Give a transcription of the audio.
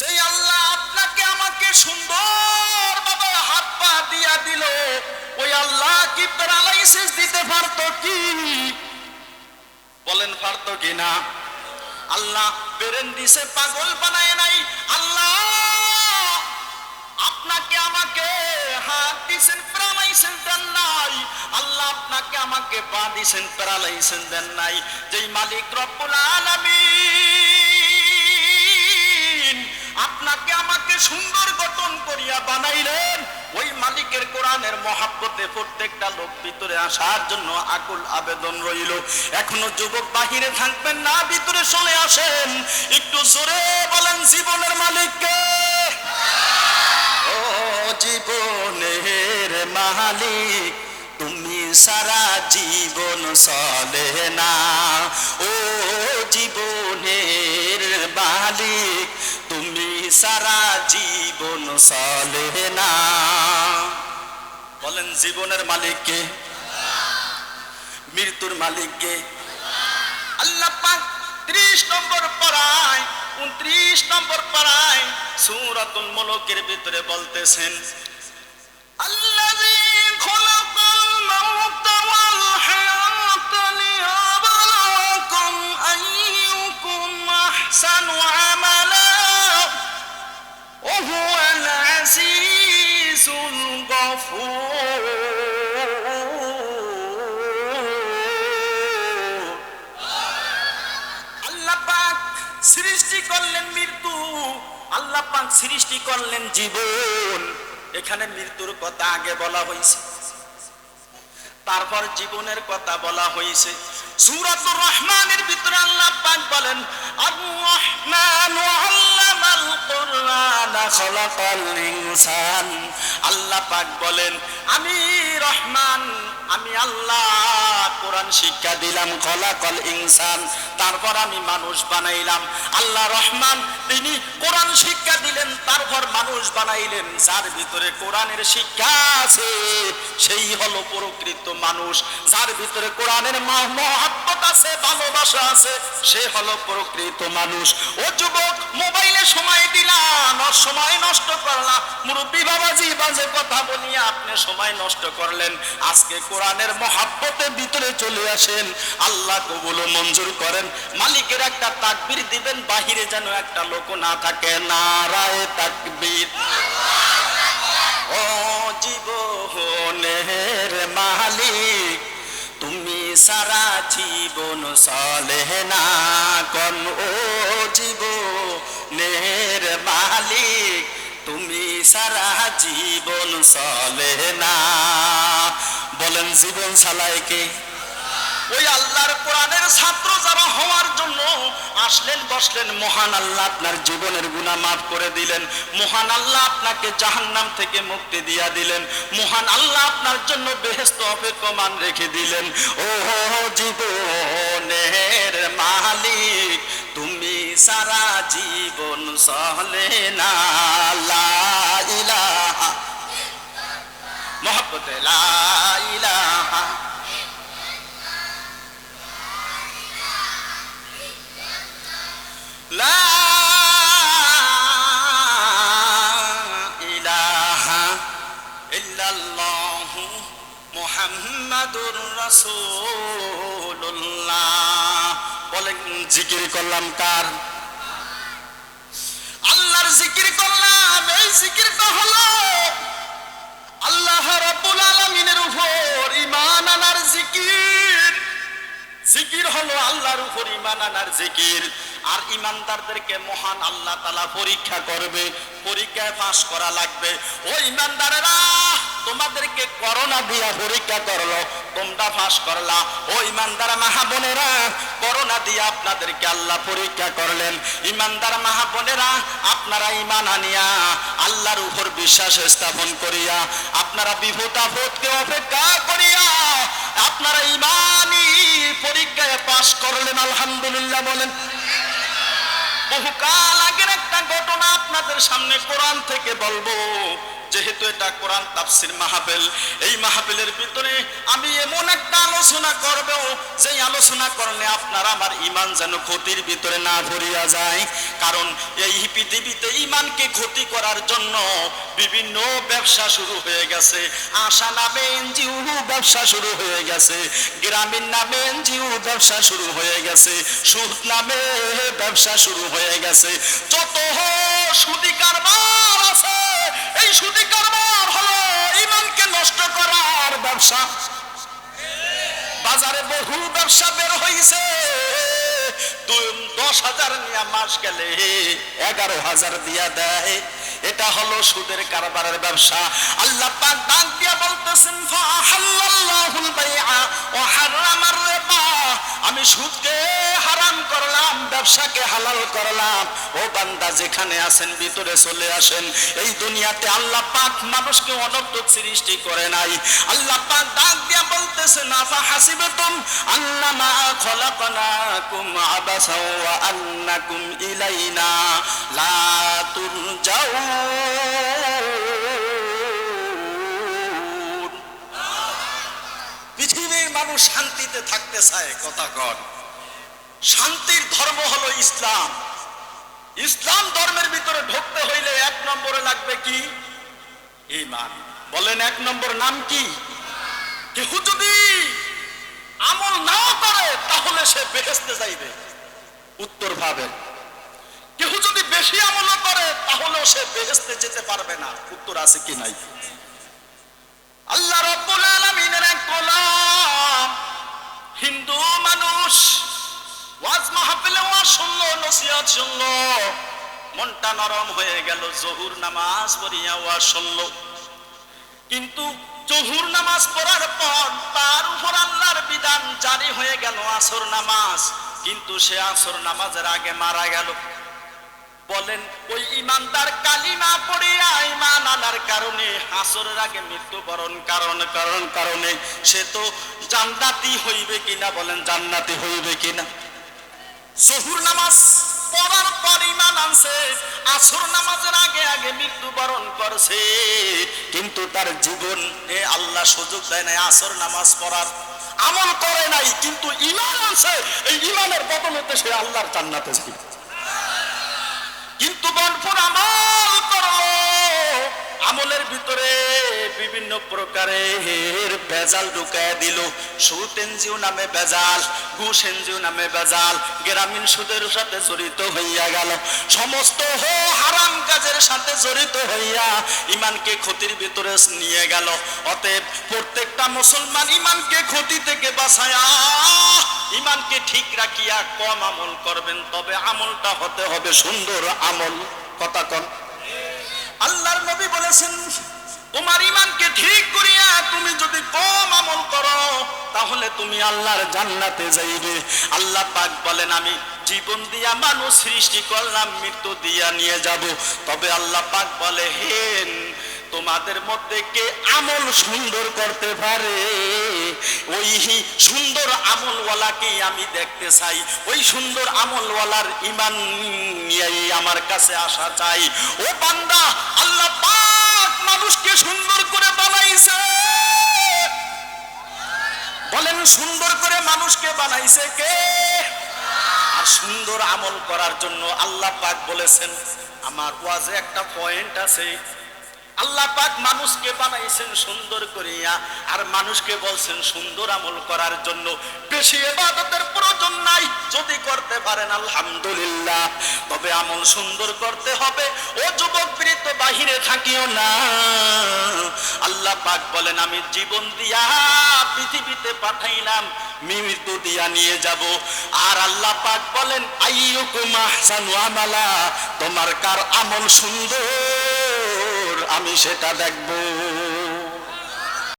সেই আল্লাহ আপনাকে আমাকে সুন্দর ভাবে হাত পা দিয়া দিল, ওই আল্লাহ কি প্যারালাইসিস দিতে পারতো কি? বলেন, পারতো কি না? আল্লাহ বেরেন দিছে, পাগল বানায় নাই। আল্লাহ আপনাকে আমাকে হাত দিছেন প্যারালাইসেন্স দেন নাই। আল্লাহ আপনাকে আমাকে পা দিছেন প্যারালাইসেন্স দেন নাই। যেই মালিক রব্বুল আলামিন আপনাকে আমাকে সুন্দর গঠন করিয়া বানাইলেন। ওই মালিকের কোরআনের মহাব্বতে প্রত্যেকটা লোক ভিতরে আসার জন্য আকুল আবেদন রইল। এখনও যুবক বাহিরে থাকবেন না, ভিতরে চলে আসেন। একটু জোরে বলেন জীবনের মালিককে। ও জীবনের মালিক, তুমি সারা জীবন চলে না। ও জীবনের মালিক সারা জীবন চলে না। বলেন, জীবনের মালিককে মৃত্যুর মালিককে আল্লাহ পাক 30 নম্বর পারায় 29 নম্বর পারায় সূরাতুল মুলুকের ভিতরে বলতেছেন খলাকাল সৃষ্টি করলেন জীবন। এখানে মৃত্যুর কথা আগে বলা হয়েছে। তারপর জীবনের কথা বলা হয়েছে। সূরাতুর রহমানের ভিতরে আল্লাহ বলেন আর রহমান আল্লাহ পাক বলেন, আমি রহমান, আমি আল্লাহ, কোরআন শিক্ষা দিলাম খলাকল ইনসান। তারপর আমি মানুষ বানাইলাম। আল্লাহ রহমান, তিনি কোরআন শিক্ষা দিলেন, তারপর মানুষ বানাইলেন। যার ভিতরে কোরআনের শিক্ষা আছে সেই হলো প্রকৃত মানুষ, যার ভিতরে কোরআনের মহাব্বত আছে, ভালোবাসা আছে, সে হলো প্রকৃত মানুষ। ও যুবক, মোবাইলে সময় দিলাম সময় নষ্ট করলাম মুরব্বী বাবাজি, বাজে কথা বলিয়া আপনি সময় নষ্ট করলেন। আজকে কোরআনের মহাব্বতের ভিতরে চলে আসেন। আল্লাহ কবুল মঞ্জুর করেন। মালিকের একটা তাকবির দিবেন, বাহিরে যেন একটা লোক না থাকে। নারায় তাকবির। ও জীবনের মালিক। তুমি সারা জীবন চলে না কন ও জীব জীবনের মালিক। তুমি সারা জীবন চলে না। বলেন জীবন চালায় কে ওই আল্লাহর কোরআনের ছাত্র যারা হওয়ার জন্য আসলেন, বসলেন, মহান আল্লাহ আপনার জীবনের গুনাহ মাফ করে দিলেন। মহান আল্লাহ আপনাকে জাহান্নাম থেকে মুক্তি দিয়া দিলেন। মহান আল্লাহ আপনার জন্য বেহেস্ত অপেক্ষমান রেখে দিলেন। ও জীবনের মালিক, তুমি সারা জীবন সহলে না। মোহাম্মত লা ইলাহা لا إله إلا الله محمد رسول الله বলেন জিকির করলাম কার আল্লাহর জিকির করলাম এই জিকিরটা হলো আল্লাহ রাব্বুল আলামিনের উপর ঈমান আনার জিকির জিকির হলো আল্লাহর উপর ইমান আনার জিকির আর ইমানদারদেরকে মহান আল্লাহ তালা পরীক্ষা করবে, পরীক্ষায় পাস করা লাগবে। ও ইমানদারেরা, তোমাদেরকে করোনা দিয়া পরীক্ষা করল, তোমরা পাস করলা। ও ইমানদার মাহাবোনেরা করোনা দিয়া আপনাদেরকে আল্লাহ পরীক্ষা করলেন। ইমানদার মাহাবোনেরা আপনারা ইমান আনিয়া আল্লাহর উপর বিশ্বাস স্থাপন করিয়া, আপনারা বিভূত আপদকে অপেক্ষা করিয়া, আপনারা ইমানই পরীক্ষায় পাশ করলেন। আলহামদুলিল্লাহ বলেন বহুকাল আগের একটা ঘটনা আপনাদের সামনে কোরআন থেকে বলব। যেহেতু এটা কোরআন তাফসির মাহফিল, এই মাহফিলের ভিতরে আমি এমন একটা আলোচনা করব, যেই আলোচনা করলে আপনার আমার ইমান যেন ক্ষতির ভিতরে না ভরিয়া যায়। কারণ এই পৃথিবীতে ইমানকে ক্ষতি করার জন্য বিভিন্ন ব্যবসা শুরু হয়ে গেছে। আশা নামে এনজিও ব্যবসা শুরু হয়ে গেছে। গ্রামীণ নামে এনজিও ব্যবসা শুরু হয়ে গেছে। সুদ নামে ব্যবসা শুরু হয়ে গেছে। যত সুদি কারবার আছে, এই সুদি কারবার হলো ইমানকে নষ্ট করার ব্যবসা। বাজারে বহু ব্যবসা বের হয়েছে দশ হাজার নিয়ে মাস গেলে এগারো হাজার দিয়া দেয়। এটা হলো সুদের কারবারের ব্যবসা। আল্লাহ পাক ডাক দিয়া বলতেছেন, ফাহাল্লাল্লাহুল বাইআ ওয়া হাররামার রিবা। আমি সুদকে হারাম করলাম, ব্যবসাকে হালাল করলাম। ও বান্দা, যেখানে আছেন, ভিতরে চলে আসেন। এই দুনিয়াতে আল্লাহ পাক মানুষকে অনর্থক সৃষ্টি করে নাই। আল্লাহ পাক ডাক দিয়া বলতেছেন, আফা হাসিবাতুম আন্নামা খলাকনাকুম আবাসা ওয়া আন্নাকুম ইলাইনা। লা তুরজাউন মানুষ শান্তিতে থাকতে চায়? কথা কর শান্তির ধর্ম হলো ইসলাম। ইসলাম ধর্মের ভিতরে ঢুকতে হইলে এক নম্বরে লাগবে কি? ইমান বলেন এক নম্বর নাম কি? কেউ যদি আমল নাও করে, তাহলে সে বেহেস্তে যাইবে। উত্তর ভাবেন কেউ যদি বেশি আমল করে, তাহলেও সে বেহেস্তে যেতে পারবে না। উত্তর আছে কি নাই? আল্লাহ রব্বুল আলামিনের এক গোলাম হিন্দু মানুষ, ওয়াজ মাহফিলে ওয়াজ শুনলো, নসিহত শুনলো। মনটা নরম হয়ে গেল, জহুর নামাজ পড়িয়া ওয়াজ শুনলো। কিন্তু জহুর নামাজ পড়ার পর তার উপর আল্লাহর বিধান জারি হয়ে গেল আসর নামাজ। কিন্তু সে আসর নামাজের আগে মারা গেল। বলেন, ওই ইমানদার কালিমা পড়িয়া ইমান আনার কারণে হাসরের আগে মৃত্যুবরণ কারণ কারণ, কারণে সে তো জান্নাতি হইবে কিনা? বলেন, জান্নাতি হইবে কিনা? জহুর নামাজ পড়ার পর ইমান আনছে, আসর নামাজের আগে আগে মৃত্যুবরণ করছে। কিন্তু তার জীবন, এ আল্লাহ সুযোগ দেয় নাই আসর নামাজ পড়ার। আমল করে নাই, কিন্তু ইমান আনছে। এই ইমানের বদলতে সে আল্লাহর জান্নাতে যাবে। বনপুর আমল করল। আমলের ভিতরে বিভিন্ন প্রকারের বেজাল ঢুকায় দিল। সুদ এনজিও নামে বেজাল ঘুষ এনজিও নামে বেজাল গ্রামীণ সুদের সাথে জড়িত হইয়া গেল। সমস্ত হো হারাম কাজের সাথে জড়িত হইয়া ইমানকে ক্ষতির ভিতরে নিয়ে গেল। অতএব প্রত্যেকটা মুসলমান ইমানকে ক্ষতি থেকে বাঁচায়া, ইমানকে ঠিক রাখিয়া কম আমল করবেন, তবে আমলটা হতে হবে সুন্দর আমল। কথা কন আল্লাহর নবী বলেছেন, তোমার ইমানকে ঠিক করিয়া তুমি যদি কম আমল করো, তাহলে তুমি আল্লাহর জান্নাতে যাইবে। আল্লাহ পাক বলেন, আমি জীবন দিয়া মানুষ সৃষ্টি করলাম, মৃত্যু দিয়া নিয়ে যাব। তবে আল্লাহ পাক বলে হেন তোমাদের মধ্যে কে আমল সুন্দর করতে পারে, ওই সুন্দর আমলওয়ালাকেই আমি দেখতে চাই। ওই সুন্দর আমলওয়ালার ইমান নিয়েই আমার কাছে আসা চাই। ও বান্দা, আল্লাহ পাক মানুষকে সুন্দর করে বানাইছে। বলেন, সুন্দর করে মানুষকে বানাইছে কে? আর সুন্দর আমল করার জন্য আল্লাহ পাক বলেছেন, আমার ওয়াজে একটা পয়েন্ট আছে। আল্লাহ পাক মানুষকে বানাইছেন সুন্দর করিয়া, আর মানুষকে বলছেন সুন্দর আমল করার জন্য। বেশি এবাদতের প্রয়োজন নাই, যদি করতে পারেন, আলহামদুলিল্লাহ। তবে আমল সুন্দর করতে হবে। ও যুবক বৃত্ত বাহিরে থাকিও না। আল্লাহ পাক বলেন, আমি জীবন দিয়া পৃথিবীতে পাঠাইলাম, মৃত্যু দিয়া নিয়ে যাব। আর আল্লাহ পাক বলেন, আইয়ুকুম আহসানু আমালা, তোমার কার আমল সুন্দর? আমি সেটা দেখব।